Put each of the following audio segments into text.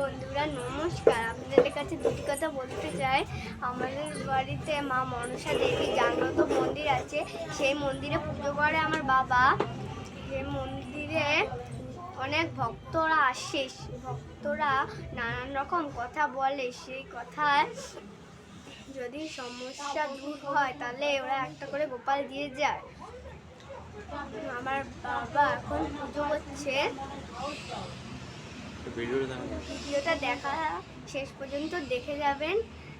বন্ধুরা, নমস্কার। আপনাদের কাছে দুটি কথা বলতে চাই। আমাদের বাড়িতে মা মনসা দেবী জাগ্রত মন্দির আছে। সেই মন্দিরে পুজো করে আমার বাবা। সেই মন্দিরে অনেক ভক্তরা আসে। ভক্তরা নানান রকম কথা বলে। সেই কথায় যদি সমস্যা দূর হয়, তাহলে ওরা একটা করে গোপাল দিয়ে যায়। আমার বাবা এখন পুজো করছে। ভিডিওটা ভিডিওটা দেখা শেষ পর্যন্ত দেখে যাবেন।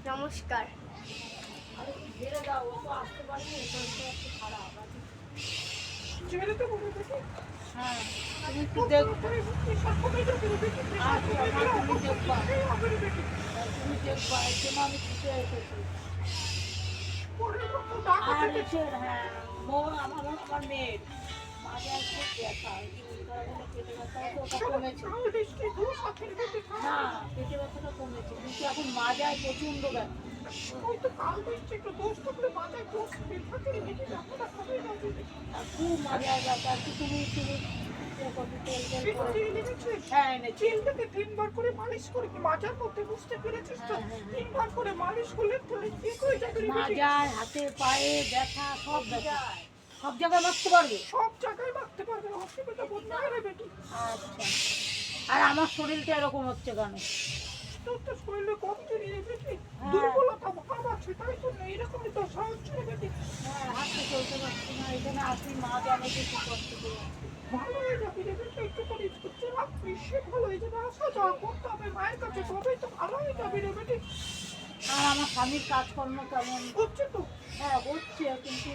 নমস্কার। আর হ্যাঁ আমার আমার মেয়ের খুব তুমি তুমি তিনবার করে মালিশ করে মাজার মধ্যে বুঝতে পেরেছিস তো। তিনবার করে মালিশ করলে তাহলে ঠিক যাবে রে বেটি। মাজায় হাতে পায়ে ব্যথা, সব ব্যথা সব জায়গায় মাখতে পারবে? সব জায়গায় রাখতে পারবে বোধ না রে বেটি আচ্ছা। আর আমার শরীরটা এরকম হচ্ছে কেন? তোর তো শরীরে কম রে বেটি। হ্যাঁ। দুর্বলতা ভাব আছে তাই তো এইরকমই তো সাহায্য রে বেটি। হ্যাঁ হাঁটতে চলতে পারছি না এখানে আসি মা জানে কিছু কষ্ট করে ভালো হয়ে যাবি রে বেটি একটু করে করতে রাখবি সে ভালো হয়ে যাবে আসা যাওয়া করতে হবে মায়ের কাছে তবেই তো ভালো হয়ে যাবি রে বেটি। আর আমার স্বামীর কাজকর্ম কেমন? হচ্ছে তো। হ্যাঁ হচ্ছে কিন্তু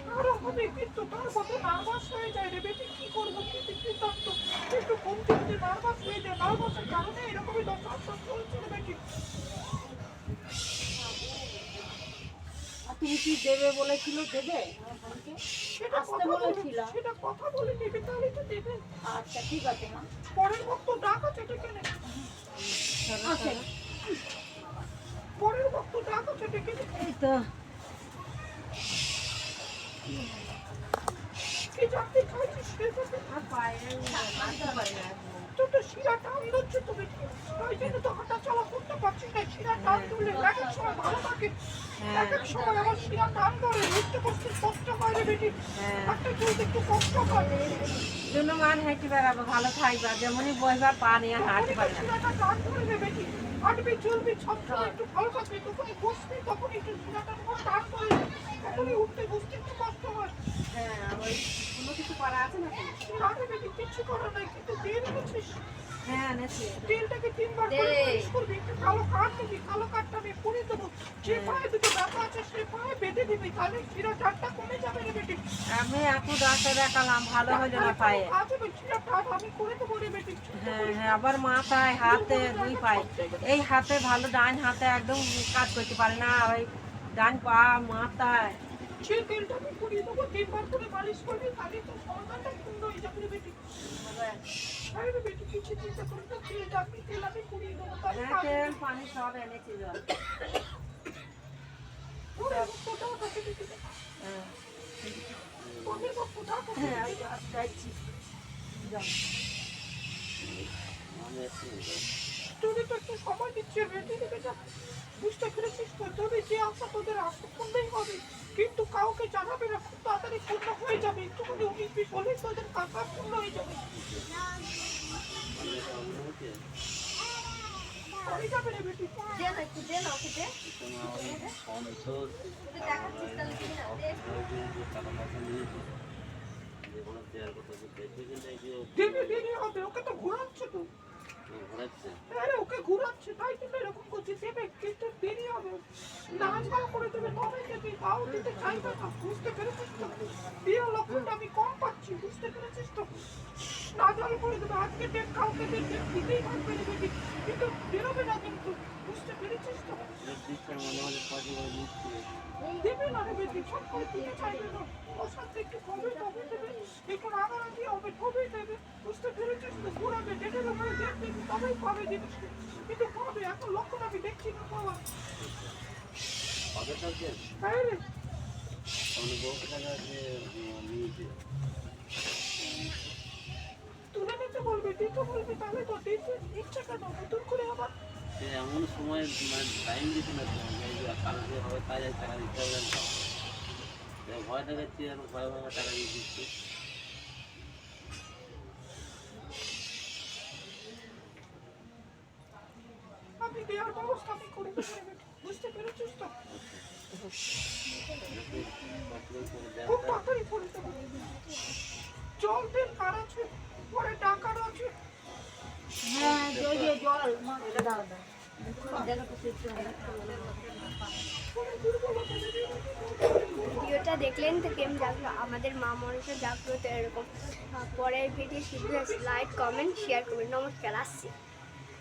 হবে কিন্তু তার নার্ভাস হয়ে যায় রে বেটি কি করব কিন্তু একটু নার্ভাস হয়ে যায় নার্ভাসের কারণে এরকমই দশা চলছে রে বেটি। আর তুমি কি দেবে বলেছিল দেবে? সেটা আসতে কথা বলে সেটা কথা বলে নেবে তাহলে তো দেবে। আচ্ছা ঠিক আছে মা। পরের ভক্ত ডাক আছে আসেন পরের ভক্ত ডাক আছে ডেকে এই তো। কি সে আর তো শিরা টান ধরছে তো ওই জন্য তো হাঁটা চলা করতে পারছিস না। শিরা টান ধরলে এক এক সময় ভালো থাকে এক এক সময় আমার শিরা টান ধরে উঠতে বসতে কষ্ট হয় রে বেটি। হাঁটতে চলতে একটু কষ্ট হয়। মান পারব ভালো থাকবা। যেমনই বইবার পা নিয়ে হাঁটতে পারে না শিরাটা টান ধরে রে বেটি। হাঁটবি চলবি সবসময় একটু ভালো থাকবি তখনই বসবি তখন একটু শিরাটা উপর টান করে তখনই উঠতে বসতে একটু কষ্ট হয়। হ্যাঁ ওই কোনো কিছু করা আছে না না বেটি কিচ্ছু করার নাই কিন্তু দিয়ে রেখেছিস হ্যাঁ তেলটাকে তিনবার করে করবে করবি একটু কালো কাঠ দিবি কালো কাঠটা আমি পুড়ে দেবো। আমি ডাক্তার দেখালাম ভালো হলো না পায়ে। হ্যাঁ হ্যাঁ আবার মাথায় হাতে দুই পায়ে। এই হাতে ভালো ডান হাতে একদম কাজ করতে পারে না ওই ডান পা মাথায়। যে তেলটা আমি পুড়িয়ে তোদের তো একটু সময় দিচ্ছে বুঝতে পেরেছিস তো তোদের যে আশা তোদের আশা পূর্ণই হবে কিন্তু কাউকে জানাবে না খুব তাড়াতাড়ি পূর্ণ হয়ে যাবে একটুখানি উনিশ বিশ তোদের কাকা পূর্ণ হয়ে যাবে রে বেটি দে না একটু দে না কি না দে দেবে দেরি হবে ওকে তো ঘোরাচ্ছে তো আরে ওকে ঘোরাচ্ছে তাই তো এরকম করছে দেবে কিন্তু দেরি হবে না ছাড়া করে দেবে তবে দেবে চাইবে না বুঝতে পেরেছিস তো বিয়ে লক্ষণটা আমি কম পাচ্ছি বুঝতে পেরেছিস তো না জল করে দেবে আজকে ডেট কাউকে ডেট দিতেই কিন্তু বেরোবে না কিন্তু বুঝতে পেরেছিস তো দেবে না বেটি সব করে চাইবে না ওর সাথে একটু তবে দেবে একটু রাগারাগি হবে তবে দেবে বুঝতে পেরেছিস তো ঘুরাবে ডেটের উপরে দেবে তবেই পাবে জিনিসটা কিন্তু পাবে এখন লক্ষণ আমি দেখছি না পাওয়া হ্যাঁ রে। তুলে নিতে বলবি? দিতে বলবি তাহলে তো দিতে ইচ্ছা কেন? নতুন করে আবার? এমন সময় মানে টাইম দিতে না কালকে হবে তাই টাকা দিতে হবে ভয় দেখাচ্ছি আর ভয় ভয় টাকা দিয়ে দিচ্ছি। আমি করে বুঝতে পেরেছিস তো? কত করে দেয় খুব তাড়াতাড়ি করে দেবো। জল তেল কার আছে পরে টাকার আছে। হ্যাঁ জল মা এটা দাও দাও। ভিডিওটা দেখলেন তো কেমন লাগল? আমাদের মা মনসা জাগ্রত এরকম। পরের ভিডিও শীঘ্রই লাইক কমেন্ট শেয়ার করবেন। নমস্কার আসছি।